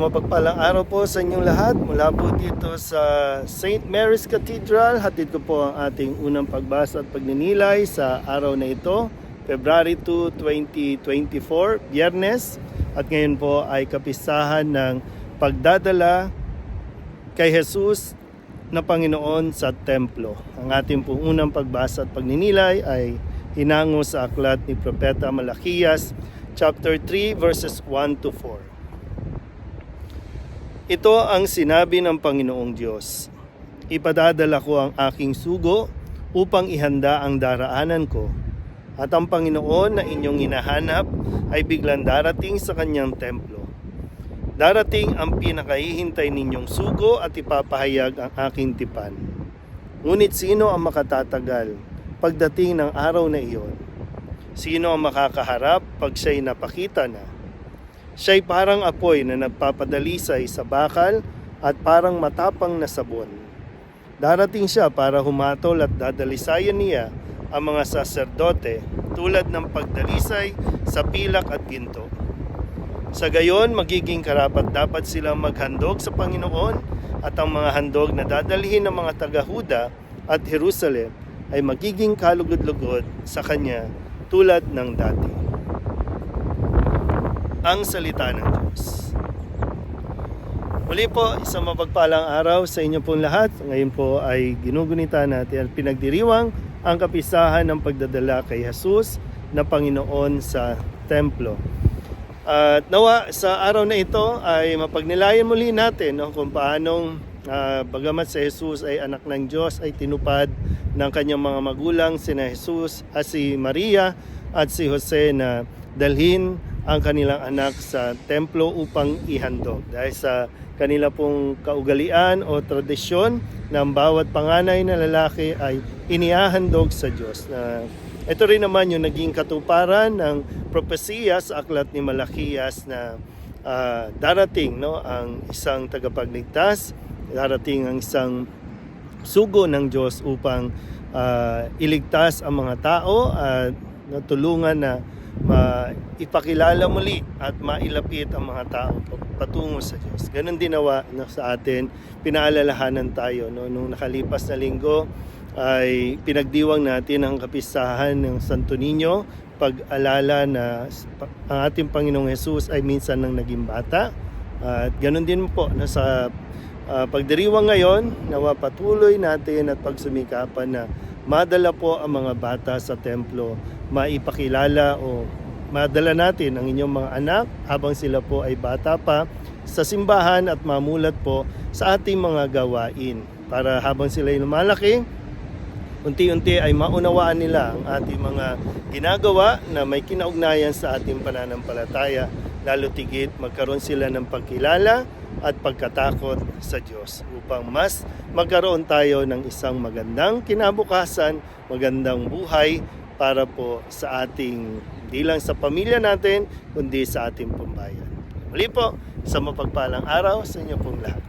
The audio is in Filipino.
mapagpalang araw po sa inyong lahat mula po dito sa St. Mary's Cathedral. Hatid ko po ang ating unang pagbasa at pagninilay sa araw na ito, February 2, 2024, Biyernes. At ngayon po ay kapisahan ng pagdadala kay Jesus na Panginoon sa templo. Ang ating pong unang pagbasa at pagninilay ay hinango sa aklat ni Propeta Malakias, chapter 3, verses 1 to 4. Ito ang sinabi ng Panginoong Diyos. Ipadadala ko ang aking sugo upang ihanda ang daraanan ko. At ang Panginoon na inyong hinahanap ay biglang darating sa kanyang templo. Darating ang pinakahihintay ninyong sugo at ipapahayag ang aking tipan. Ngunit sino ang makatatagal pagdating ng araw na iyon? Sino ang makakaharap pag siya'y napakita na? Siya'y parang apoy na nagpapadalisay sa bakal at parang matapang na sabon. Darating siya para humatol at dadalisayan niya ang mga saserdote tulad ng pagdalisay sa pilak at ginto. Sa gayon, magiging karapat dapat silang maghandog sa Panginoon at ang mga handog na dadalhin ng mga taga-Huda at Jerusalem ay magiging kalugod-lugod sa Kanya tulad ng dati ang salita ng Diyos. Muli po, isang mapagpalang araw sa inyo pong lahat. Ngayon po ay ginugunita natin at pinagdiriwang ang kapisahan ng pagdadala kay Jesus na Panginoon sa templo. At nawa sa araw na ito ay mapagnilayan muli natin no, kung paanong ah, bagamat si Jesus ay anak ng Diyos ay tinupad ng kanyang mga magulang sina Jesus at si Maria at si Jose na dalhin ang kanilang anak sa templo upang ihandog. Dahil sa kanila pong kaugalian o tradisyon ng bawat panganay na lalaki ay inihahandog sa Diyos. Na ito rin naman yung naging katuparan ng propesiya sa aklat ni Malakias na ah, darating no ang isang tagapagligtas, darating ang isang sugo ng Diyos upang ah, iligtas ang mga tao at natulungan na ma ipakilala muli at mailapit ang mga tao patungo sa Diyos. Ganon din nawa no, sa atin, pinaalalahanan tayo. No? Nung nakalipas na linggo ay pinagdiwang natin ang kapisahan ng Santo Niño, pag-alala na ang ating Panginoong Jesus ay minsan nang naging bata. At ganon din po no, sa ah, pagdiriwang ngayon, nawa patuloy natin at pagsumikapan na madala po ang mga bata sa templo, maipakilala o madala natin ang inyong mga anak habang sila po ay bata pa sa simbahan at mamulat po sa ating mga gawain. Para habang sila ay lumalaki, unti-unti ay maunawaan nila ang ating mga ginagawa na may kinaugnayan sa ating pananampalataya lalo tigit magkaroon sila ng pagkilala at pagkatakot sa Diyos upang mas magkaroon tayo ng isang magandang kinabukasan, magandang buhay para po sa ating hindi lang sa pamilya natin kundi sa ating pambayan. Muli po, sa mapagpalang araw sa inyo pong lahat.